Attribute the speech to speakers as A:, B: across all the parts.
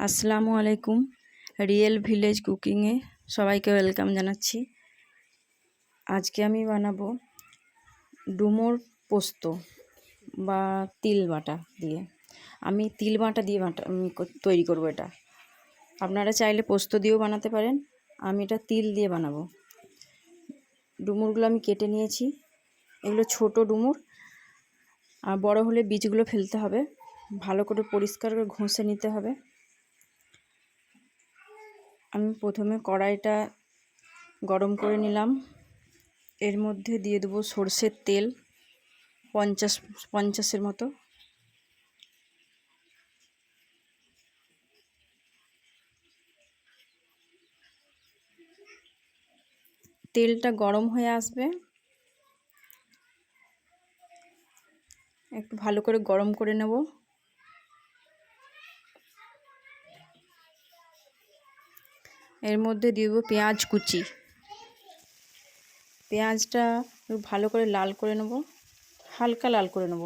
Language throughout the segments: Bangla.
A: আসসালামু আলাইকুম। রিয়েল ভিলেজ কুকিংয়ে সবাইকে ওয়েলকাম জানাচ্ছি। আজকে আমি বানাবো ডুমোর পোস্ত বা তিল বাটা দিয়ে। আমি তিল বাটা দিয়ে বাটা, আমি তৈরি করব এটা। আপনারা চাইলে পোস্ত দিয়েও বানাতে পারেন। আমি এটা তিল দিয়ে বানাবো। ডুমুরগুলো আমি কেটে নিয়েছি। এগুলো ছোট ডুমুর। আর বড় হলে বীজগুলো ফেলতে হবে। ভালো করে পরিষ্কার করে ঘষে নিতে হবে। আমি প্রথমে কড়াইটা গরম করে নিলাম। এর মধ্যে দিয়ে দেবো সর্ষের তেল পঞ্চাশ, পঞ্চাশের মতো। তেলটা গরম হয়ে আসবে। একটু ভালো করে গরম করে নেব। এর মধ্যে দেবো পেঁয়াজ কুচি। পেঁয়াজটা ভালো করে লাল করে নেব, হালকা লাল করে নেব।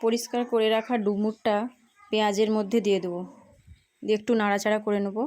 A: পরিষ্কার করে রাখা ডুমুরটা পেঁয়াজের মধ্যে দিয়ে দেবো। দিয়ে একটু নাড়াচাড়া করে নেব।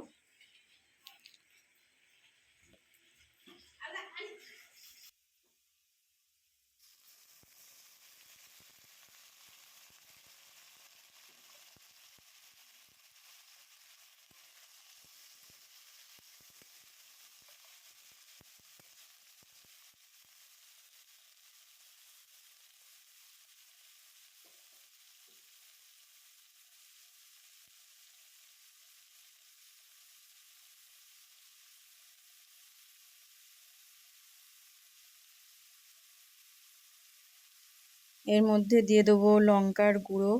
A: এর মধ্যে দিয়ে দেবো লঙ্কার গুঁড়ো।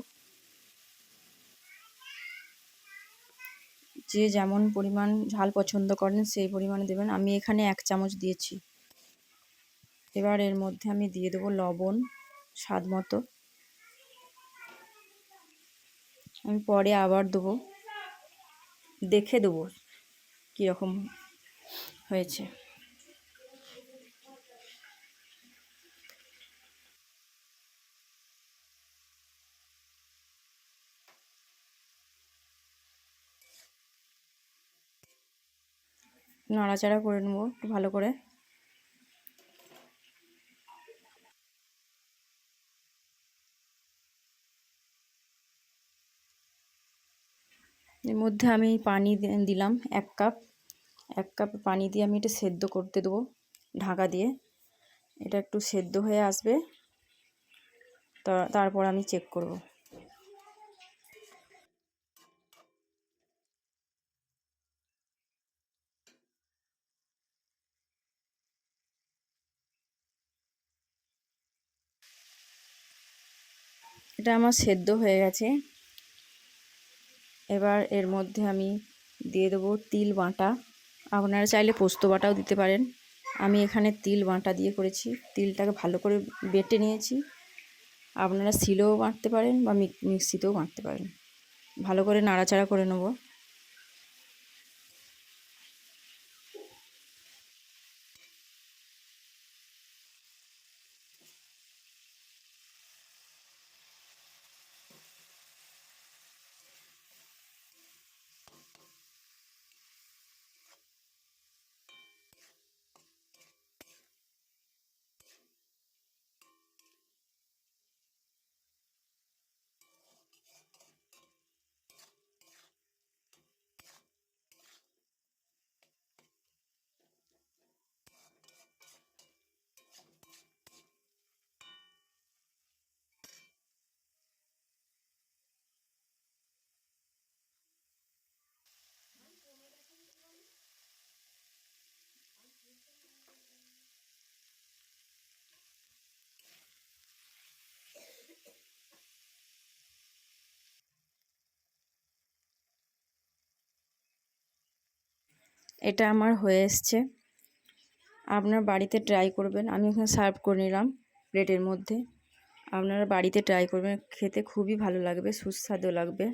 A: যে যেমন পরিমাণ ঝাল পছন্দ করেন, সেই পরিমাণে দেবেন। আমি এখানে এক চামচ দিয়েছি। এবার এর মধ্যে আমি দিয়ে দেবো লবণ, স্বাদ মতো। আমি পরে আবার দেবো। দেখে দেবো কীরকম হয়েছে। নাড়াচাড়া করে নেব একটু ভালো করে। এর মধ্যে আমি পানি দিলাম এক কাপ। এক কাপ পানি দিয়ে আমি এটা সেদ্ধ করতে দেবো ঢাকা দিয়ে। এটা একটু সেদ্ধ হয়ে আসবে। তারপর আমি চেক করব। এটা আমার সেদ্ধ হয়ে গেছে। এবার এর মধ্যে আমি দিয়ে দেবো তিল বাঁটা। আপনারা চাইলে পোস্ত বাটাও দিতে পারেন। আমি এখানে তিল বাঁটা দিয়ে করেছি। তিলটাকে ভালো করে বেটে নিয়েছি। আপনারা শিলেও বাঁটতে পারেন বা মিক্সিতেও বাঁটতে পারেন। ভালো করে নাড়াচাড়া করে নেব। এটা আমার হয়ে এসছে। আপনার বাড়িতে ট্রাই করবেন। আমি ওখানে সার্ভ করে নিলাম প্লেটের মধ্যে। আপনারা বাড়িতে ট্রাই করবেন। খেতে খুবই ভালো লাগবে, সুস্বাদু লাগবে।